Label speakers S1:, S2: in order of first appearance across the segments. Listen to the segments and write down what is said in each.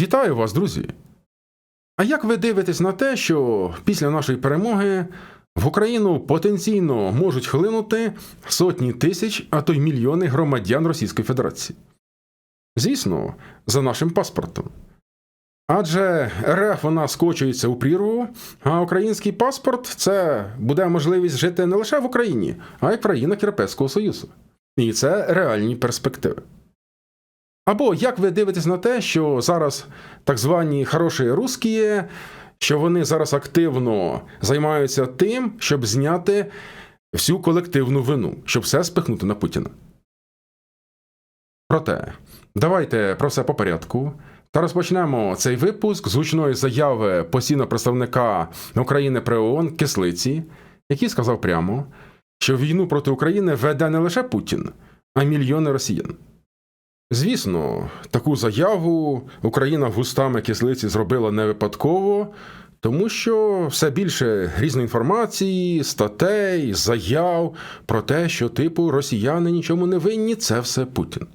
S1: Вітаю вас, друзі! А як ви дивитесь на те, що після нашої перемоги в Україну потенційно можуть хлинути сотні тисяч, а то й мільйони громадян Російської Федерації? Звісно, за нашим паспортом. Адже РФ вона скочується у прірву, а український паспорт це буде можливість жити не лише в Україні, а й в країнах Європейського Союзу. І це реальні перспективи. Або як ви дивитесь на те, що зараз так звані хороші русські, що вони зараз активно займаються тим, щоб зняти всю колективну вину, щоб все спихнути на Путіна. Проте, давайте про все по порядку. Та розпочнемо цей випуск з гучної заяви постійного представника України при ООН Кислиці, який сказав прямо, що війну проти України веде не лише Путін, а мільйони росіян. Звісно, таку заяву Україна вустами кислиці зробила не випадково, тому що все більше різної інформації, статей, заяв про те, що типу росіяни нічому не винні, це все Путін.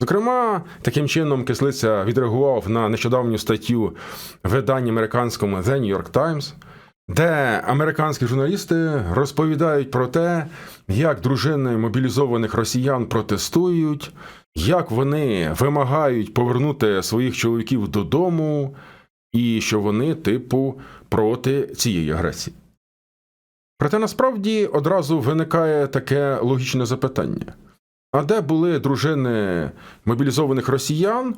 S1: Зокрема, таким чином кислиця відреагував на нещодавню статтю в виданні американському The New York Times, де американські журналісти розповідають про те, як дружини мобілізованих росіян протестують, як вони вимагають повернути своїх чоловіків додому, і що вони, типу, проти цієї агресії. Проте насправді одразу виникає таке логічне запитання: а де були дружини мобілізованих росіян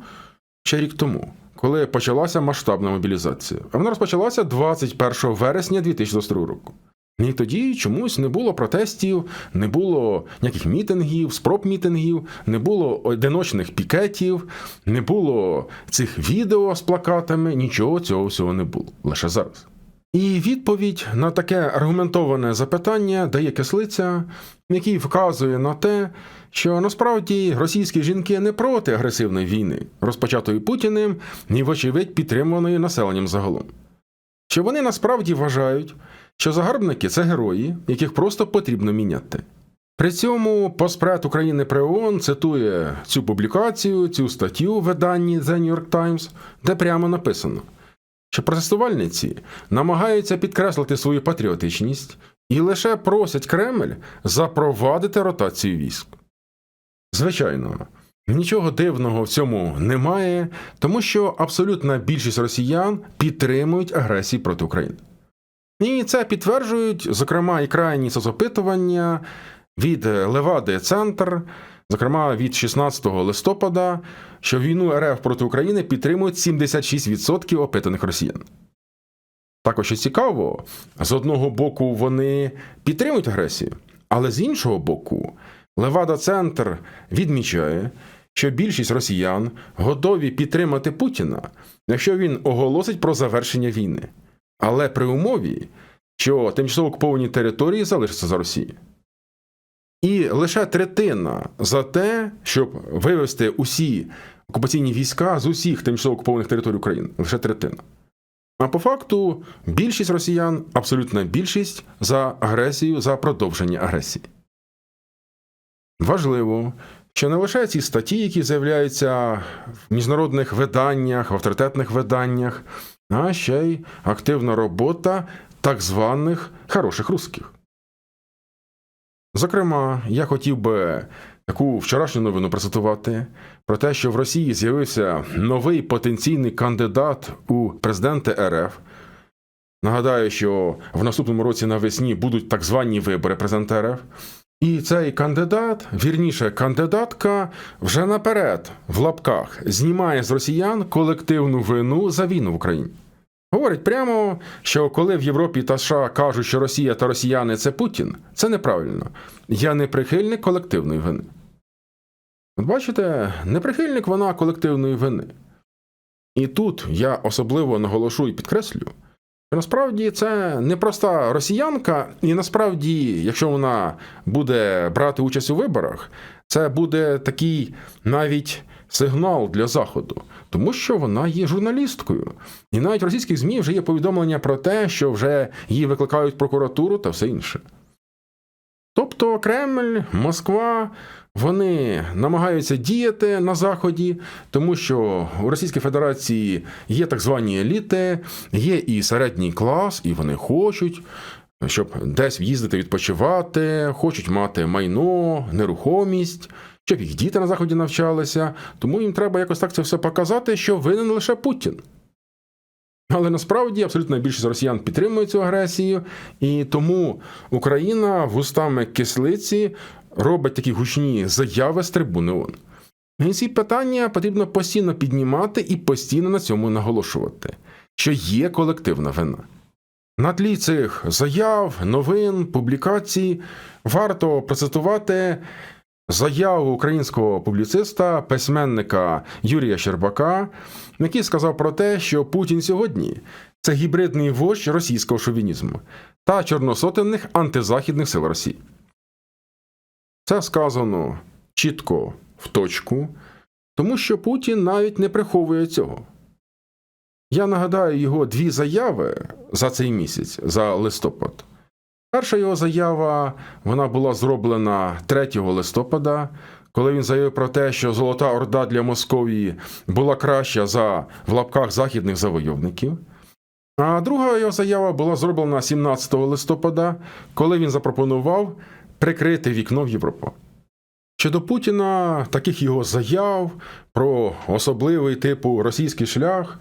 S1: ще рік тому? коли почалася масштабна мобілізація. А вона розпочалася 21 вересня 2022 року. І тоді чомусь не було протестів, не було ніяких мітингів, спроб мітингів, не було одиночних пікетів, не було цих відео з плакатами, нічого цього всього не було лише зараз. І відповідь на таке аргументоване запитання дає кислиця, який вказує на те, що насправді російські жінки не проти агресивної війни, розпочатої Путіним і, вочевидь, підтримуваної населенням загалом. Що вони насправді вважають, що загарбники це герої, яких просто потрібно міняти. При цьому Поспред України при ООН цитує цю публікацію, цю статтю в виданні The New York Times, де прямо написано що протестувальниці намагаються підкреслити свою патріотичність і лише просять Кремль запровадити ротацію військ. Звичайно, нічого дивного в цьому немає, тому що абсолютна більшість росіян підтримують агресію проти України. І це підтверджують, зокрема, і крайні соцопитування від Левади Центр зокрема від 16 листопада, що війну РФ проти України підтримують 76% опитаних росіян. Також що цікаво, з одного боку, вони підтримують агресію, але з іншого боку, Левада Центр відмічає, що більшість росіян готові підтримати Путіна, якщо він оголосить про завершення війни, але при умові, що тимчасово окуповані території залишаться за Росією. І лише третина за те, щоб вивести усі окупаційні війська з усіх тимчасово окупованих територій України. Лише третина. А по факту більшість росіян, абсолютна більшість за агресію, за продовження агресії. Важливо, що не лише ці статті, які з'являються в міжнародних виданнях, в авторитетних виданнях, а ще й активна робота так званих хороших русських. Зокрема, я хотів би таку вчорашню новину процитувати про те, що в Росії з'явився новий потенційний кандидат у президенти РФ. Нагадаю, що в наступному році навесні будуть так звані вибори президента РФ. І цей кандидат, вірніше, кандидатка, вже наперед в лапках знімає з росіян колективну вину за війну в Україні. Говорить прямо, що коли в Європі та США кажуть, що Росія та росіяни це Путін, це неправильно. Я не прихильник колективної вини. От бачите, не прихильник вона колективної вини. І тут я особливо наголошу і підкреслю, насправді це не проста росіянка, і насправді, якщо вона буде брати участь у виборах, це буде такий навіть сигнал для Заходу, тому що вона є журналісткою. І навіть в російських ЗМІ вже є повідомлення про те, що вже її викликають прокуратуру та все інше. Тобто. Кремль, Москва, вони намагаються діяти на Заході, тому що у Російській Федерації є так звані еліти, є і середній клас, і вони хочуть. Щоб десь їздити відпочивати, хочуть мати майно, нерухомість, щоб їх діти на заході навчалися. Тому їм треба якось так це все показати, що винен лише Путін. Але насправді абсолютна більшість росіян підтримує цю агресію, і тому Україна вустами кислиці робить такі гучні заяви з трибуни ООН. І ці питання потрібно постійно піднімати і постійно на цьому наголошувати, що є колективна вина. На тлі цих заяв, новин, публікацій варто процитувати заяву українського публіциста, письменника Юрія Щербака, який сказав про те, що Путін сьогодні це гібридний вождь російського шовінізму та чорносотенних антизахідних сил Росії. Це сказано чітко в точку, тому що Путін навіть не приховує цього. Я нагадаю його дві заяви за цей місяць, за листопад. Перша його заява вона була зроблена 3 листопада, коли він заявив про те, що Золота Орда для Московії була краща за в лапках західних завойовників. А друга його заява була зроблена 17 листопада, коли він запропонував прикрити вікно в Європу. Щодо Путіна, таких його заяв про особливий типу російський шлях,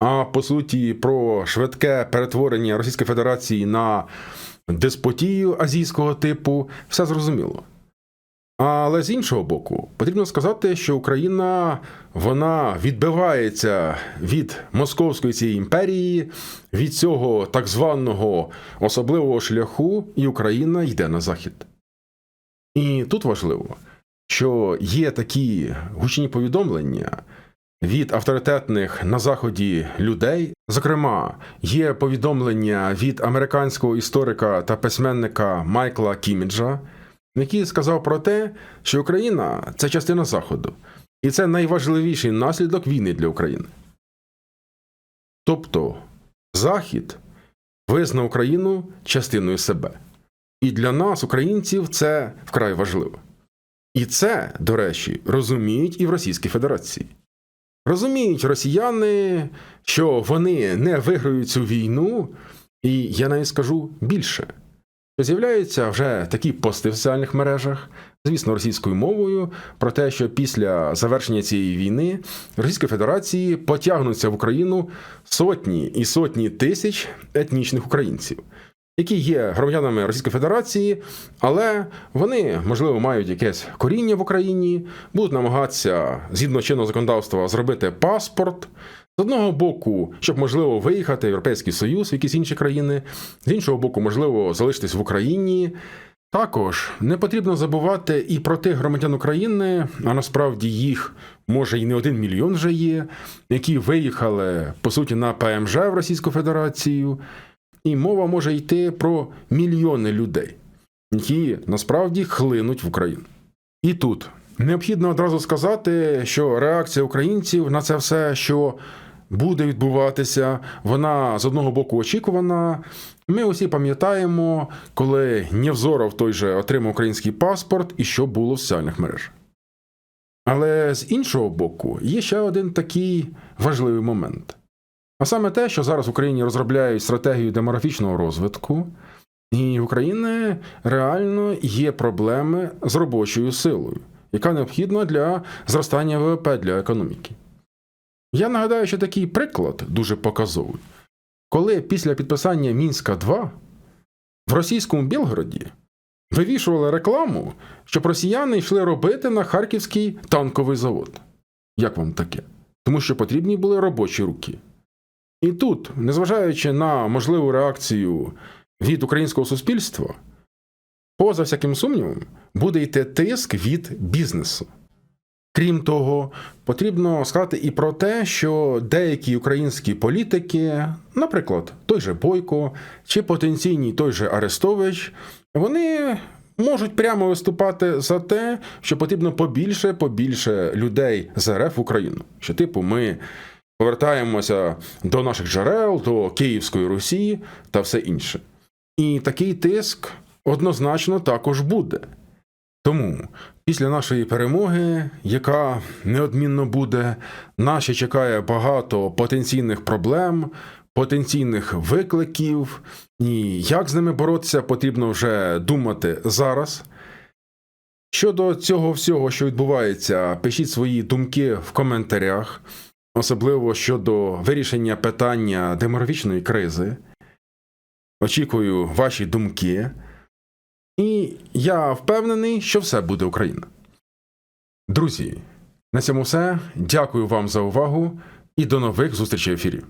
S1: а по суті про швидке перетворення Російської Федерації на деспотію азійського типу, все зрозуміло. Але з іншого боку, потрібно сказати, що Україна вона відбивається від московської цієї імперії, від цього так званого особливого шляху, і Україна йде на захід. І тут важливо, що є такі гучні повідомлення від авторитетних на заході людей. Зокрема, є повідомлення від американського історика та письменника Майкла Кіміджа, який сказав про те, що Україна це частина Заходу, і це найважливіший наслідок війни для України. Тобто Захід визнав Україну частиною себе. І для нас, українців, це вкрай важливо. І це, до речі, розуміють і в Російській Федерації. Розуміють росіяни, що вони не виграють цю війну, і я навіть скажу більше. З'являються вже такі пости в соціальних мережах, звісно, російською мовою, про те, що після завершення цієї війни Російської Федерації потягнуться в Україну сотні і сотні тисяч етнічних українців, які є громадянами Російської Федерації, але вони, можливо, мають якесь коріння в Україні, будуть намагатися згідно чинного законодавства зробити паспорт. З одного боку, щоб можливо виїхати в Європейський Союз, в якісь інші країни, з іншого боку, можливо, залишитись в Україні. Також не потрібно забувати і про тих громадян України, а насправді їх може і не один мільйон вже є, які виїхали по суті на ПМЖ в Російську Федерацію, і мова може йти про мільйони людей, які насправді хлинуть в Україну. І тут необхідно одразу сказати, що реакція українців на це все, що буде відбуватися, вона з одного боку очікувана. Ми усі пам'ятаємо, коли Нєвзоров той же отримав український паспорт і що було в соціальних мережах. Але з іншого боку, є ще один такий важливий момент. А саме те, що зараз в Україні розробляють стратегію демографічного розвитку, і в Україні реально є проблеми з робочою силою, яка необхідна для зростання ВВП для економіки. Я нагадаю, що такий приклад дуже показовий. Коли після підписання Мінська 2 в російському Білгороді вивішували рекламу, щоб росіяни йшли робити на Харківський танковий завод. Як вам таке? Тому що потрібні були робочі руки. І тут, незважаючи на можливу реакцію від українського суспільства, поза всяким сумнівом, буде йти тиск від бізнесу. Крім того, потрібно сказати і про те, що деякі українські політики, наприклад, той же Бойко чи потенційний той же Арестович, вони можуть прямо виступати за те, що потрібно побільше побільше людей з РФ в Україну. Що, типу, ми повертаємося до наших джерел, до Київської Русі та все інше. І такий тиск однозначно також буде. Тому після нашої перемоги, яка неодмінно буде, ще чекає багато потенційних проблем, потенційних викликів. І як з ними боротися, потрібно вже думати зараз. Щодо цього всього, що відбувається, пишіть свої думки в коментарях, особливо щодо вирішення питання демографічної кризи. Очікую ваші думки. І я впевнений, що все буде Україна. Друзі, на цьому все. Дякую вам за увагу і до нових зустрічей в ефірі.